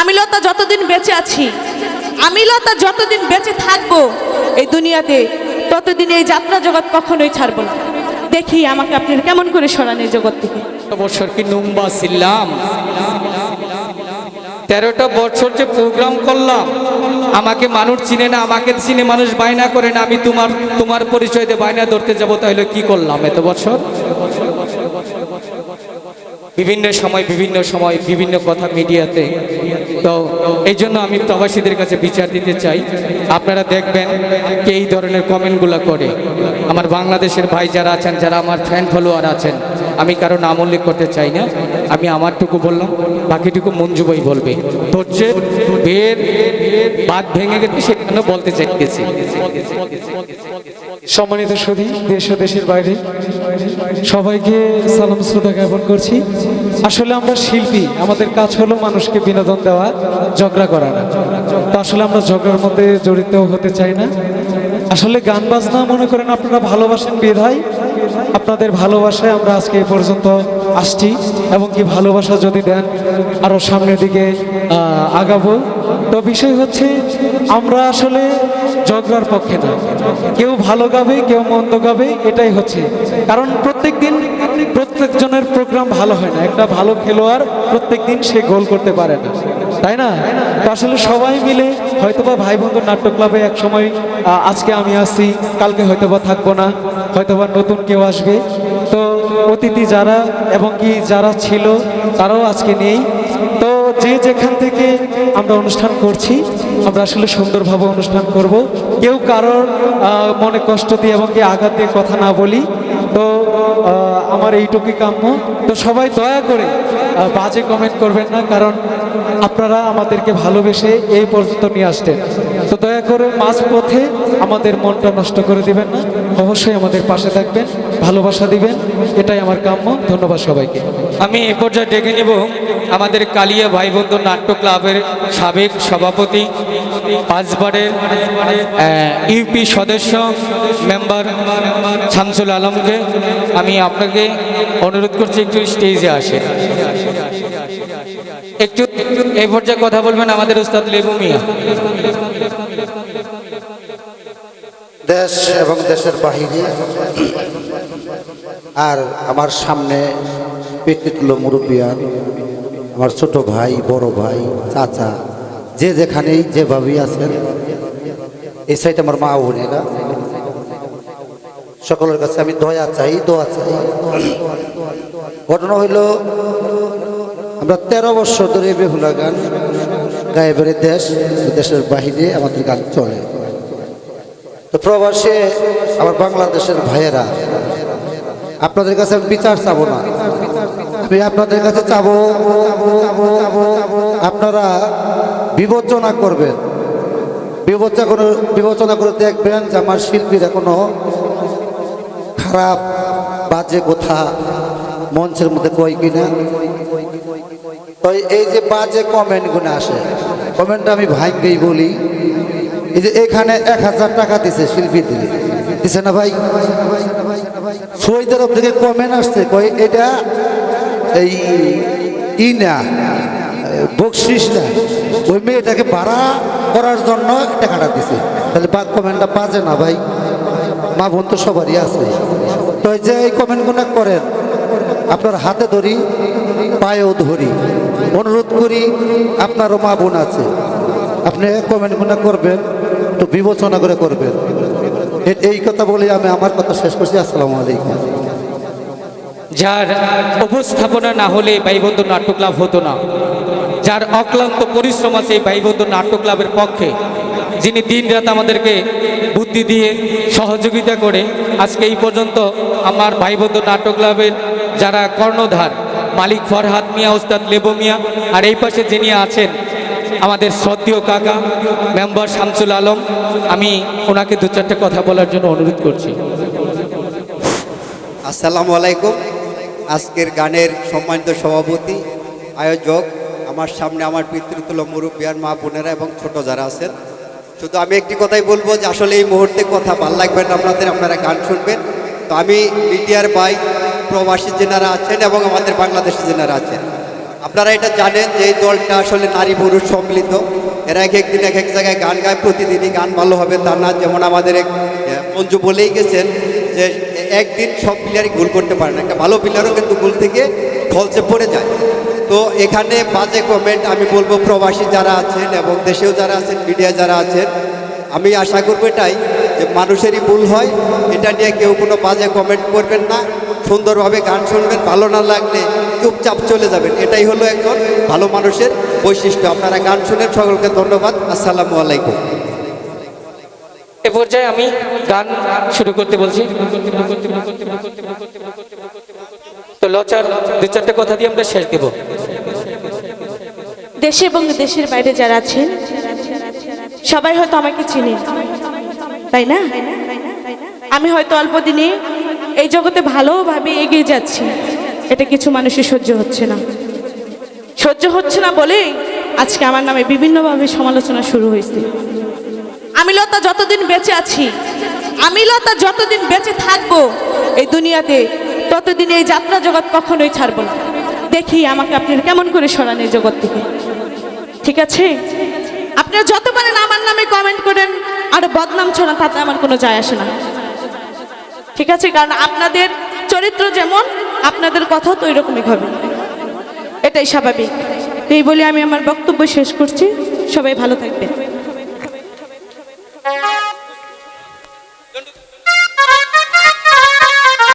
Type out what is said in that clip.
আমি লতা যতদিন বেঁচে আছি, আমি লতা যতদিন বেঁচে থাকব, এই দুনিয়াতে ততদিন এই যাত্রা জগৎ কখনোই ছাড়বো না। দেখি আমাকে আপনি কেমন করে সরান এই জগৎ থেকে। বছর কি নুম্বা ছিলাম? তেরোটা বছর যে প্রোগ্রাম করলাম, আমাকে মানুষ চিনে না, আমাকে চিনে মানুষ বায়না করে না, আমি তোমার তোমার পরিচয় দিয়ে বায়না ধরতে যাব, তাহলে কি করলাম এত বছর? বিভিন্ন সময় বিভিন্ন সময়, বিভিন্ন কথা মিডিয়াতে। তো এই জন্য আমি প্রবাসীদের কাছে বিচার দিতে চাই। আপনারা দেখবেন কে এই ধরনের কমেন্টগুলো করে। আমার বাংলাদেশের ভাই যারা আছেন, যারা আমার ফ্যান ফলোয়ার আছেন আমি কারও নাম উল্লেখ করতে চাই না। আমি আমারটুকু বললাম, বাকিটুকু মঞ্জু ভাই বলবে। ধৈর্যের বের বাদ ভেঙে গেছে সেখানে বলতে চাইতেছি সম্মানিত সুধী দেশ ও দেশের বাইরে, সবাইকে সালাম শ্রদ্ধা জ্ঞাপন করছি। আসলে আমরা শিল্পী, আমাদের কাজ হলো মানুষকে বিনোদন দেওয়া, ঝগড়া করা। না তো আসলে আমরা ঝগড়ার মধ্যে জড়িত হতে চাই না। আসলে গান বাজনা, মনে করেন আপনারা ভালোবাসেন বিধায় আপনাদের ভালোবাসায় আমরা আজকে এ পর্যন্ত আসছি এবং কি ভালোবাসা যদি দেন আরও সামনের দিকে আগাবো। তো বিষয় হচ্ছে, আমরা আসলে ঝগড়ার পক্ষে না। কেউ ভালো গাবে, কেউ মন্দ গাবে, এটাই হচ্ছে। কারণ প্রত্যেক দিন প্রত্যেকজনের প্রোগ্রাম ভালো হয় না। একটা ভালো খেলোয়াড় প্রত্যেক দিন সে গোল করতে পারে না। তাই না? আসলে সবাই মিলে হয়তোবা ভাই বন্ধু নাট্য ক্লাবে এক সময় আজকে আমি আসছি, কালকে হয়তোবা থাকব না। হয়তোবা নতুন কেউ আসবে। তো অতিথি যারা এবং কি যারা ছিল, তারাও আজকে নেই। তো যে যেখান থেকে আমরা অনুষ্ঠান করছি, আমরা আসলে সুন্দরভাবে অনুষ্ঠান করব। কেউ কারোর মনে কষ্ট দিয়ে এবং কি আঘাত দিয়ে কথা না বলি। তো আমার এইটুকুই কাম্য। তো সবাই দয়া করে বাজে কমেন্ট করবেন না, কারণ আপনারা আমাদেরকে ভালোবেসে এই পর্যন্ত নিয়ে আসতেন তো দয়া করে মাঝ পথে আমাদের মনটা নষ্ট করে দিবেন না, অবশ্যই আমাদের পাশে থাকবেন। ভালোবাসা দিবেন এটাই আমার কাম্য। ধন্যবাদ সবাইকে। আমি এ পর্যায়ে ডেকে নেব আমাদের কালিয়া ভাই বন্ধু নাট্য ক্লাবের সাবেক সভাপতি পাঁচবারের ইউপি সদস্য মেম্বার শামসুল আলমকে। আমি আপনাকে অনুরোধ করছি একটু স্টেজে আসে একটু এই পর্যায়ে কথা বলবেন আমাদের উস্তাদ লেবু মিয়া। দেশ এবং দেশের বাহিরে আর আমার সামনে পিতৃতুল্য মুরব্বিয়ান, আমার ছোট ভাই, বড় ভাই, চাচা, যে যেখানেই যেভাবেই আছেন, এই সাইড আমার মা বোনেরা। সকলের কাছে আমি দয়া চাই, দোয়া চাই। ঘটনা হইল, আমরা তেরো বছর ধরে বেহুলা গান, গায়েবের দেশ, দেশের বাহিরে আমাদের গান চলে। তো প্রবাসে আমার বাংলাদেশের ভাইয়েরা আপনাদের কাছে আমি বিচার চাবো না। আমি আপনাদের কাছে চাবো, আপনারা বিবেচনা করবেন। বিবেচনা করে বিবেচনা করে দেখবেন যে আমার শিল্পীরা কোনো খারাপ, বাজে কথা মঞ্চের মধ্যে কই কিনা। তো এই যে বাজে কমেন্টগুলো আসে, কমেন্টটা আমি ভাইকেই বলি, এই যে এখানে এক হাজার টাকা দিছে শিল্পী দিলে দিছে না ভাই? সৌদি আরব থেকে কমেন্ট আসছে কই এটা এই ই না বকশিস না, ওই মেয়েটাকে ভাড়া করার জন্য টাকাটা দিছে। তাহলে বা কমেন্টটা বাজে না ভাই? মা বোন তো সবারই আছে। তো যে এই কমেন্টগুলো করেন, আপনার হাতে ধরি, পায়েও ধরি, অনুরোধ করি আপনারও মা বোন আছে। আপনি কমেন্টগুলো করবেন, একটু বিবেচনা করে করবেন। এই কথা বলে আমি আমার কথা শেষ করছি। আসসালামু আলাইকুম। যার উপস্থাপনা না হলে ভাইবন্ধু নাট্য ক্লাব হতো না। যার অক্লান্ত পরিশ্রম আছে এই ভাইবন্ধু নাট্য ক্লাবের পক্ষে, যিনি দিন রাত আমাদেরকে বুদ্ধি দিয়ে সহযোগিতা করে, আজকে এই পর্যন্ত আমার ভাইবন্ধু নাট্য ক্লাবের যারা কর্ণধার, মালিক ফরহাদ মিয়া, ওস্তাদ লেবো মিয়া, আর এই পাশে যিনি আছেন আমাদের শ্রদ্ধেয় কাকা, মেম্বার শামসুল আলম, আমি ওনাকে দু চারটে কথা বলার জন্য অনুরোধ করছি। আসসালামু আলাইকুম। আজকের গানের সম্মানিত সভাপতি, আয়োজক, আমার সামনে আমার পিতৃতুল্য মুরব্বিয়ার মা বোনেরা এবং ছোট যারা আছেন। শুধু আমি একটি কথাই বলব যে আসলে এই মুহূর্তে কথা ভালো লাগবে না আপনাদের, আপনারা গান শুনবেন। তো আমি মিডিয়ার বাই প্রবাসী যেনারা আছেন এবং আমাদের বাংলাদেশি যেনারা আছেন আপনারা এটা জানেন যে এই দলটা আসলে নারী পুরুষ সম্মিলিত। এরা এক একদিন এক এক জায়গায় গান গায়, প্রতিদিনই গান ভালো হবে তা না, যেমন আমাদের এক মঞ্জু বলেই গেছেন যে একদিন সব প্লেয়ারই গোল করতে পারে না। একটা ভালো প্লেয়ারও কিন্তু গোল থেকে ফলসে পড়ে যায়। তো এখানে বাজে কমেন্ট আমি বলব প্রবাসী যারা আছেন এবং দেশেও যারা আছেন মিডিয়া যারা আছেন, আমি আশা করব এটাই যে মানুষেরই ভুল হয়। এটা নিয়ে কেউ কোনো বাজে কমেন্ট করবেন না। সুন্দরভাবে গান শুনবেন, ভালো না লাগলে চুপচাপ চলে যাবেন। এটাই হলো একজন ভালো মানুষের বৈশিষ্ট্য। আপনারা গান শুনেন সকলকে ধন্যবাদ। আসসালামু আলাইকুম। এ পর্যায়ে আমি গান শুরু করতে বলছি। তো লচার দু চারটে কথা দিয়ে আমরা শেষ দেব। দেশে এবং দেশের বাইরে যারা আছেন সবাই হয়তো আমাকে চিনে তাই না? আমি হয়তো অল্প দিনে এই জগতে ভালোভাবে এগিয়ে যাচ্ছি। এটা কিছু মানুষের সহ্য হচ্ছে না। সহ্য হচ্ছে না বলেই আজকে আমার নামে বিভিন্নভাবে সমালোচনা শুরু হয়েছে। আমি লতা যতদিন বেঁচে আছি আমি লতা যতদিন বেঁচে থাকব, এই দুনিয়াতে ততদিন এই যাত্রা জগৎ কখনোই ছাড়বো না। দেখি আমাকে আপনারা কেমন করে সরান এই জগৎ থেকে। ঠিক আছে? আপনারা যত পারেন আমার নামে কমেন্ট করেন, আর বদনাম ছড়ান, তাতে আমার কোনো যায় আসে না। ঠিক আছে? কারণ আপনাদের চরিত্র যেমন আপনাদের কথাও তো ওইরকমই হবে এটাই স্বাভাবিক। এই বলে আমি আমার বক্তব্য শেষ করছি। সবাই ভালো থাকবেন।